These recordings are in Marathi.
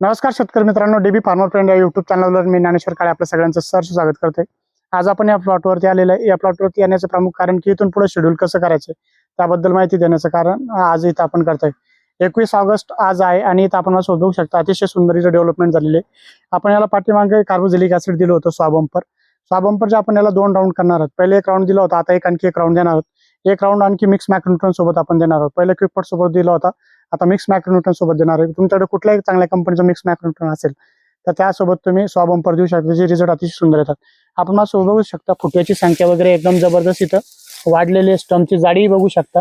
नमस्कार शेतकरी मित्रांनो डेबी फार्मर फ्रेंड या युट्यूब चॅनलवर मी ज्ञानेश्वर काळे आपल्या सगळ्यांचं सहर्ष स्वागत करते आज आपण या प्लॉटवरती आलेलं आहे. या प्लॉटवरती येण्याचं प्रमुख कारण की इथून पुढे शेड्यूल कसं करायचं त्याबद्दल माहिती देण्याचं कारण आज इथं आपण करतोय. एकवीस ऑगस्ट आज आहे आणि इथं आपण असं बघू शकता अतिशय सुंदरीचं डेव्हलपमेंट झालेली आहे. आपण याला पाठीमागे कार्बोझिलिक ऍसिड दिलं होतं स्वाबंपर जे आपण याला दोन राऊंड करणार आहोत. पहिले एक राऊंड दिला होता आता एक आणखी एक राऊंड देणार आहोत. एक राऊंड आणखी मिक्स मॅक्रोन्यूट्रन सोबत आपण देणार आहोत. पहिले क्विकपट सोबत दिला होता. आता मिक्स मॅक्रोन्यूट्रन सोबत देणार आहे. तुमच्याकडे कुठल्याही चांगल्या कंपनीचं मिक्स मॅक्रोन्यूट्रन असेल तर त्यासोबत तुम्ही स्वाबंपर देऊ शकता. त्याचे रिझल्ट अतिशय सुंदर येतात. आपण मला बघू शकता फुट्याची संख्या वगैरे एकदम जबरदस्त इथं वाढलेली आहे. स्टमची जाडीही बघू शकता.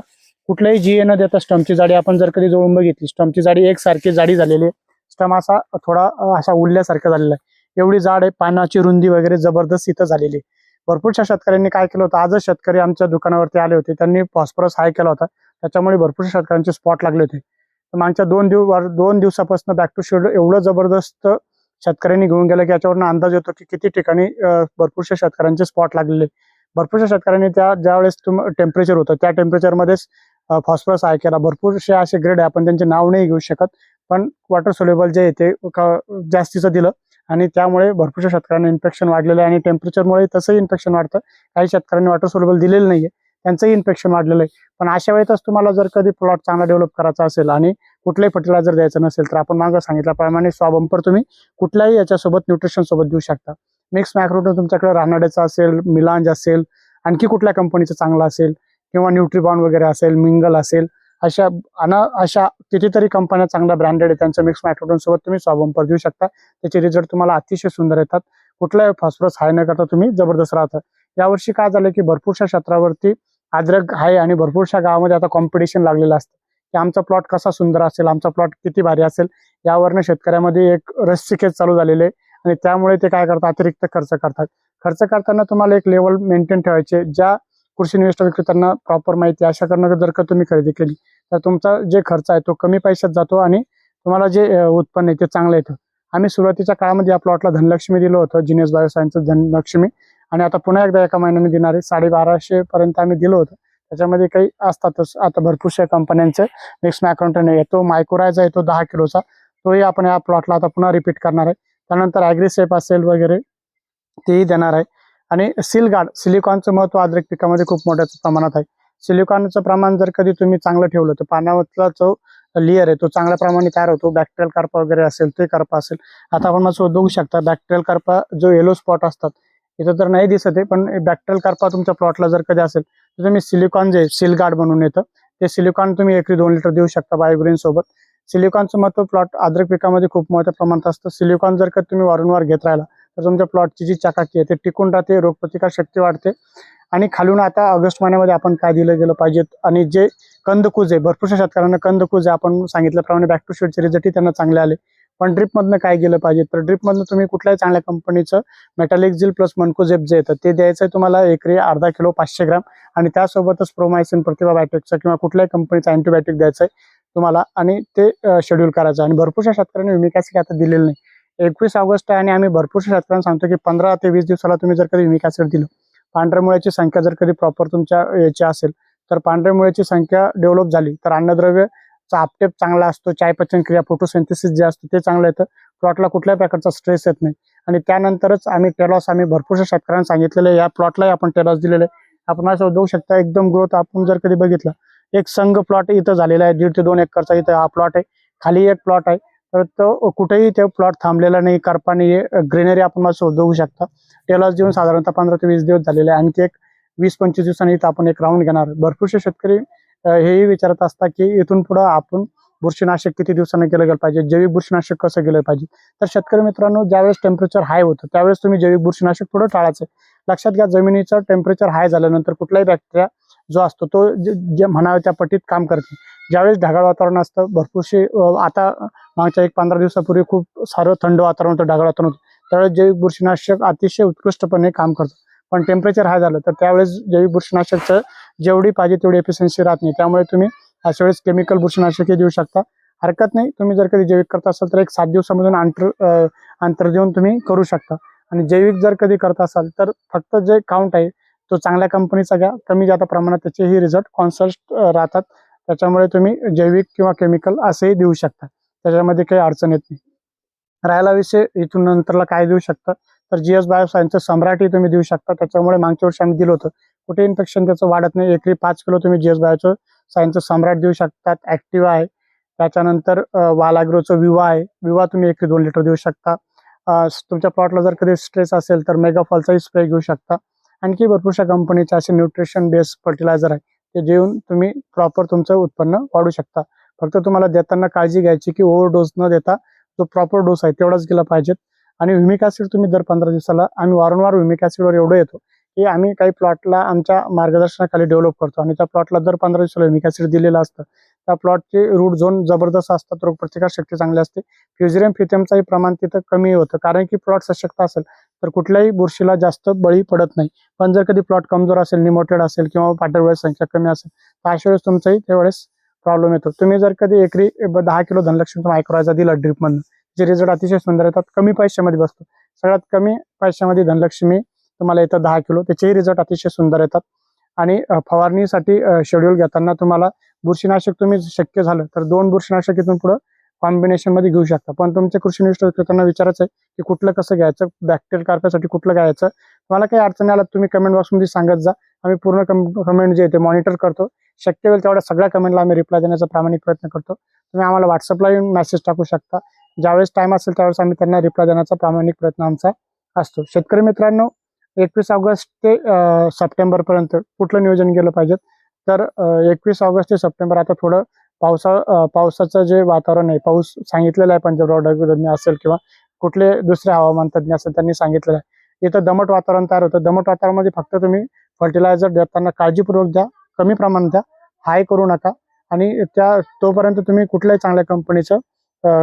कुठल्याही जी न देता स्टमची जाडी आपण जर कधी जवळून बघितली स्टमची जाडी एकसारखी जाडी झालेली आहे. स्टम असा थोडा असा उरल्यासारखा झालेला आहे. एवढी जाड आहे पानाची रुंदी वगैरे जबरदस्त इथं झालेली आहे. भरपूरशा शेतकऱ्यांनी काय केलं होतं? आजच शेतकरी आमच्या दुकानावरती आले होते. त्यांनी फॉस्फरस हाय केला होता. त्याच्यामुळे भरपूर शेतकऱ्यांचे स्पॉट लागले होते. मागच्या दोन दिवस दोन दिवसापासून बॅक टू शेड एवढं जबरदस्त शेतकऱ्यांनी घेऊन गेलं की याच्यावरनं अंदाज येतो की किती ठिकाणी भरपूरशा शेतकऱ्यांचे स्पॉट लागलेले. भरपूरशा शेतकऱ्यांनी त्या ज्यावेळेस तुम टेम्परेचर होतं त्या टेम्परेचरमध्येच फॉस्फरस हाय केला. भरपूरसे असे ग्रेड आहे आपण त्यांचे नाव नाही घेऊ शकत पण वॉटर सोल्युबल जे आहे ते क- जास्तीचं दिलं आणि त्यामुळे भरपूरशा शेतकऱ्यांना इन्फेक्शन वाढलेलं आहे आणि टेम्परेचरमुळे तसंही इन्फेक्शन वाढतं. काही शेतकऱ्यांनी वॉटर सोल्युबल दिलेलं नाहीये. त्यांचंही इन्फेक्शन वाढलेलं आहे. पण अशा वेळेतच तुम्हाला जर कधी प्लॉट चांगला डेव्हलप करायचा असेल आणि कुठलाही फर्टिलायझर द्यायचं नसेल तर आपण मागं सांगितल्याप्रमाणे स्वाबंपर तुम्ही कुठल्याही याच्यासोबत न्यूट्रिशनसोबत देऊ शकता. मिक्स मॅक्रोटन तुमच्याकडे रानाड्याचा असेल मिलांज असेल आणखी कुठल्या कंपनीचं चांगलं असेल किंवा न्यूट्रीबॉन वगैरे असेल मिंगल असेल अशा अना अशा कितीतरी कंपन्या चांगल्या ब्रँडेड आहेत त्यांचं मिक्स मॅक्रोटन सोबत तुम्ही स्वाबंपर देऊ शकता. त्याचे रिझल्ट तुम्हाला अतिशय सुंदर येतात. कुठलाही फॉस्फरस हाय न करता तुम्ही जबरदस्त राहतात यावर्षी काय झालं की भरपूरशा क्षेत्रावरती अद्रक आहे आणि भरपूरशा गावामध्ये आता कॉम्पिटिशन लागलेलं असतं. की आमचा प्लॉट कसा सुंदर असेल आमचा प्लॉट किती भारी असेल यावरनं शेतकऱ्यामध्ये एक रस्सिकेच चालू झालेले आहे. आणि त्यामुळे ते काय करतात? अतिरिक्त खर्च करतात. खर्च करताना तुम्हाला एक लेवल मेंटेन ठेवायचे ज्या कृषी निविष्ट विक्रेत्यांना प्रॉपर माहिती आहे, अशा करणं जर का तुम्ही खरेदी केली तर तुमचा जे खर्च आहे तो कमी पैशात जातो आणि तुम्हाला जे उत्पन्न आहे ते चांगलं येतं. आम्ही सुरुवातीच्या काळामध्ये या प्लॉटला धनलक्ष्मी दिलं होतं जिनेस बायोसायन्सचं धनलक्ष्मी. आणि आता पुन्हा एकदा एका महिन्याने देणार आहे साडेबाराशे पर्यंत आम्ही दिलो होतं. त्याच्यामध्ये काही असतातच. आता भरपूरशा कंपन्यांचे नेक्स्ट मॅकाउंटन आहे. तो मायक्रोरायचा आहे. दहा किलोचा. तोही आपण या प्लॉटला आता पुन्हा रिपीट करणार आहे. त्यानंतर ॲग्रिसेप असेल वगैरे तेही देणार आहे. आणि सिलगार्ड सिलिकॉनचं महत्त्व अद्रक पिकामध्ये खूप मोठ्या प्रमाणात आहे. सिलिकॉनचं प्रमाण जर कधी तुम्ही चांगलं ठेवलं तर पाण्यावरचा जो लेअर आहे तो चांगल्या प्रमाणे तयार होतो. बॅक्टेरियल कार्पा वगैरे असेल ते कार्पा असेल. आता आपण माझं बघू शकता बॅक्टेरियल कार्पा जो येलो स्पॉट असतात इथं तर नाही दिसत आहे पण बॅक्टल कार्पा तुमच्या प्लॉटला जर कधी असेल तर तुम्ही सिलिकॉन जे सिलगार्ड म्हणून येतं ते सिलिकॉन तुम्ही एकरी दोन लिटर देऊ शकता बायोग्रीन सोबत. सिलिकॉनचं महत्त्व प्लॉट आद्रक पिकामध्ये खूप मोठ्या प्रमाणात असतं. सिलिकॉन जर का तुम्ही वारंवार घेत राहिला तर तुमच्या प्लॉटची जी चकाकी आहे ते टिकून राहते रोगप्रतिकार शक्ती वाढते. आणि खालून आता ऑगस्ट महिन्यामध्ये आपण काय दिलं गेलं पाहिजेत आणि जे कंदकूज आहे भरपूरशा शेतकऱ्यांना कंदकूज आहे आपण सांगितल्याप्रमाणे बॅक टू शेडचे सिरीजसाठी त्यांना चांगले आले. पण ड्रिपमधनं काय गेलं पाहिजे? तर ड्रिपमधनं तुम्ही कुठल्याही चांगल्या कंपनीचं मेटॅलिक झिल प्लस मनकोजेप जे येतं ते द्यायचं आहे तुम्हाला एकरी अर्धा किलो पाचशे ग्राम. आणि त्यासोबतच प्रोमायसिन प्रतिभा बॅटिकचं किंवा कुठल्याही कंपनीचं अँटीबायोटिक द्यायचं आहे तुम्हाला. आणि ते शेड्यूल करायचं. आहे आणि भरपूरशा शेतकऱ्यांनी युमिक आता दिलेलं नाही. एकवीस ऑगस्ट आहे आणि आम्ही भरपूरशा शेतकऱ्यांना सांगतो की पंधरा ते वीस दिवसाला तुम्ही जर कधी युमिक दिलं पांढऱ्या मुळ्याची संख्या जर कधी प्रॉपर तुमच्या याची असेल तर पांढऱ्या मुळ्याची संख्या डेव्हलप झाली तर अन्नद्रव्य आपटेप चांगला असतो चायपचन क्रिया फोटोसेंथिसिस जे असतं ते चांगलं येतं. प्लॉटला कुठल्याही प्रकारचा स्ट्रेस येत नाही. आणि त्यानंतरच आम्ही टेलॉस आम्ही भरपूरशा शेतकऱ्यांना सांगितलेलं आहे. या प्लॉटलाही आपण टेलॉस दिलेलं आहे. आपण असं बघू शकता एकदम ग्रोथ आपण जर कधी बघितलं एक संघ प्लॉट इथं झालेला आहे. दीड ते दोन एकरचा इथं हा प्लॉट आहे. खाली एक प्लॉट आहे. तर तो कुठेही ते प्लॉट थांबलेला नाही. करपा नाही ग्रीनरी आपण असं बघू शकता. टेलॉस देऊन साधारणतः पंधरा ते वीस दिवस झालेले आहे. आणखी एक वीस पंचवीस दिवसांनी इथं आपण एक राऊंड घेणार. भरपूरसे शेतकरी हेही विचारत असता की इथून पुढं आपण बुरशीनाशक किती दिवसांनी केलं गेलं पाहिजे? जैविक बुरशीनाशक कसं केलं पाहिजे? तर शेतकरी मित्रांनो ज्यावेळेस टेम्परेचर हाय होतं त्यावेळेस तुम्ही जैविक बुरशीनाशक थोडं टाळायचं. लक्षात घ्या जमिनीचं टेम्परेचर हाय झाल्यानंतर कुठलाही बॅक्टेरिया जो असतो तो जे जे म्हणावे त्या पट्टीत काम करते ज्यावेळेस ढगाळ वातावरण असतं भरपूरशी आता मागच्या एक पंधरा दिवसापूर्वी खूप सारं थंड वातावरण होतं ढगाळ वातावरण होतं. त्यावेळेस जैविक बुरशीनाशक अतिशय उत्कृष्टपणे काम करतं. पण टेम्परेचर हाय झालं. तर त्यावेळेस जैविक बुरशीनाशकचं जेवढी पाहिजे तेवढी एफिशियन्सी राहत नाही. त्यामुळे तुम्ही अशा वेळेस केमिकल बुरशीनाशकही देऊ शकता. हरकत नाही. तुम्ही जर कधी जैविक करत असाल तर एक सात दिवसामधून अंतर अंतर देऊन तुम्ही करू शकता. आणि जैविक जर कधी करत असाल तर फक्त जे काउंट आहे तो चांगल्या कंपनीचा घ्या. कमी जादा प्रमाणात त्याचेही रिझल्ट कॉन्सल्ट राहतात. त्याच्यामुळे तुम्ही जैविक किंवा केमिकल असेही देऊ शकता. त्याच्यामध्ये काही अडचण येत नाही. राहायला विषय इथून नंतरला काय देऊ शकता? तर जी एस बायोसायन्सचं सम्राटही तुम्ही देऊ शकता. त्याच्यामुळे मागच्या वर्षी आम्ही दिलं होतं. कुठे इन्फेक्शन त्याचं वाढत नाही. एकरी पाच किलो तुम्ही जी एस बायोचं सायन्सचं सम्राट देऊ शकतात. ॲक्टिव्हा आहे. त्याच्यानंतर वालाग्रोचं विवा आहे. विवा तुम्ही एकरी दोन लिटर देऊ शकता. तुमच्या प्लॉटला जर कधी स्ट्रेस असेल तर मेगाफॉलचाही स्प्रे घेऊ शकता. आणखी भरपूरशा कंपनीचे असे न्यूट्रिशन बेस्ड फर्टिलायझर आहे. ते देऊन तुम्ही प्रॉपर तुमचं उत्पन्न वाढू शकता. फक्त तुम्हाला देताना काळजी घ्यायची की ओव्हर डोस न देता जो प्रॉपर डोस आहे तेवढाच गेला पाहिजेत. आणि व्हिमिक ऍसिड तुम्ही दर पंधरा दिवसाला आम्ही वारंवार व्हिमिक ऍसिडवर एवढं येतो की आम्ही काही प्लॉटला आमच्या मार्गदर्शनाखाली डेव्हलप करतो. आणि त्या प्लॉटला दर पंधरा दिवसाला व्हिमिक ऍसिड दिलेलं असतं. त्या प्लॉटचे रूट झोन जबरदस्त असतात रोगप्रतिकार शक्ती चांगली असते. फ्युझिरियम फिथियमचाही प्रमाण तिथं कमी होतं. कारण की प्लॉट सशक्त असेल तर कुठल्याही बुरशीला जास्त बळी पडत नाही. पण जर कधी प्लॉट कमजोर असेल निमोटेड असेल किंवा पाठरवेळ संख्या कमी असेल तर अशा वेळेस तुमचाही त्यावेळेस प्रॉब्लेम येतो. तुम्ही जर कधी एकरी दहा किलो धनलक्ष्मी मायक्रोयचा दिला ड्रिपमधून जे रिझल्ट अतिशय सुंदर येतात कमी पैशामध्ये बसतो. सगळ्यात कमी पैशामध्ये धनलक्ष्मी तुम्हाला येतं दहा किलो त्याचेही रिझल्ट अतिशय सुंदर येतात. आणि फवारणीसाठी शेड्यूल घेताना तुम्हाला बुरशीनाशक तुम्ही शक्य झालं तर दोन बुरशीनाशक इथून पुढं कॉम्बिनेशनमध्ये घेऊ शकता. पण तुमच्या कृषी निष्ठांना विचारायचं आहे की कुठलं कसं घ्यायचं बॅक्टेरियल कार्पासाठी कुठलं घ्यायचं? तुम्हाला काही अडचणी आल्या तुम्ही कमेंट बॉक्समध्ये सांगत जा. आम्ही पूर्ण कमेंट जे आहे ते मॉनिटर करतो. शक्य होईल तेवढ्या सगळ्या कमेंटला आम्ही रिप्लाय देण्याचा प्रामाणिक प्रयत्न करतो. तुम्ही आम्हाला व्हॉट्सअपला येऊन मेसेज टाकू शकता. ज्यावेळेस टाइम असेल त्यावेळेस आम्ही त्यांना रिप्लाय देण्याचा प्रामाणिक प्रयत्न आमचा असतो. शेतकरी मित्रांनो एकवीस ऑगस्ट ते सप्टेंबर पर्यंत कुठलं नियोजन केलं पाहिजे? तर एकवीस ऑगस्ट ते सप्टेंबर आता थोडं पावसाळ पावसाचं जे वातावरण आहे पाऊस सांगितलेलं आहे पंजाब तज्ञ असेल किंवा कुठले दुसरे हवामान तज्ञ असेल त्यांनी सांगितलेलं आहे. इथं दमट वातावरण तयार होतं. दमट वातावरणामध्ये फक्त तुम्ही फर्टिलायझर देताना काळजीपूर्वक द्या कमी प्रमाणात द्या हाय करू नका. आणि त्या तोपर्यंत तुम्ही कुठल्याही चांगल्या कंपनीचं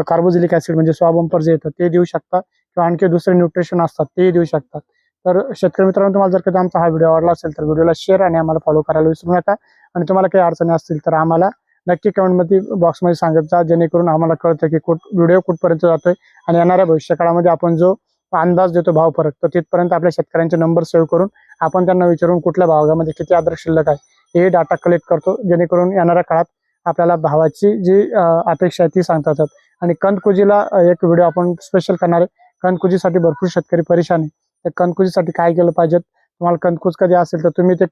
कार्बोझिलिक ऍसिड म्हणजे स्वाबंपर जे येतं ते देऊ शकता किंवा आणखी दुसरे न्यूट्रिशन असतात ते देऊ शकतात तर शेतकरी मित्रांनो तुम्हाला जर कधी आमचा हा व्हिडिओ आवडला असेल तर व्हिडिओला शेअर आणि आम्हाला फॉलो करायला विसरू नका. आणि तुम्हाला काही अडचणी असतील तर आम्हाला नक्की कमेंटमध्ये बॉक्समध्ये सांगत जा जेणेकरून आम्हाला कळतं की कुठ व्हिडिओ कुठपर्यंत जातोय आणि येणाऱ्या भविष्यकाळामध्ये आपण जो अंदाज देतो भाव फरक तर तिथपर्यंत आपल्या शेतकऱ्यांचे नंबर सेव्ह करून आपण त्यांना विचारून कुठल्या भागामध्ये किती आदर शिल्लक आहे हे डाटा कलेक्ट करतो जेणेकरून येणाऱ्या काळात आपल्याला भावाची जी अपेक्षा आहे ती सांगतात आणि कंदकुजीला एक व्हिडिओ आपण स्पेशल करणार आहे. कंदकुजीसाठी भरपूर शेतकरी परेशान आहे. त्या कंदकुजीसाठी काय केलं पाहिजे? तुम्हाला कंदकुज कधी असेल तर तुम्ही ते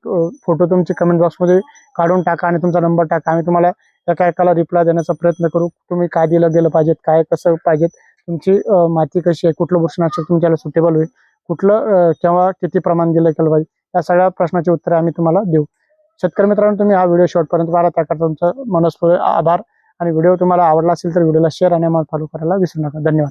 फोटो तुमचे कमेंट बॉक्समध्ये काढून टाका आणि तुमचा नंबर टाका. आम्ही तुम्हाला एका एकाला रिप्लाय देण्याचा प्रयत्न करू. तुम्ही काय दिलं गेलं पाहिजेत? काय कसं पाहिजेत? तुमची माती कशी आहे? कुठलं बुरशीनाशक तुमच्याला सुटेबल होईल? कुठलं केव्हा किती प्रमाण दिलं गेलं पाहिजे? या सगळ्या प्रश्नाची उत्तरे आम्ही तुम्हाला देऊ. शेतकरी मित्रांनो तुम्ही हा व्हिडिओ शेवटपर्यंत पाहिला त्याकरता तुमचं मनस्फूर्त आभार. आणि व्हिडिओ तुम्हाला आवडला असेल तर व्हिडिओला शेअर आणि आम्हाला फॉलो करायला विसरू नका. धन्यवाद.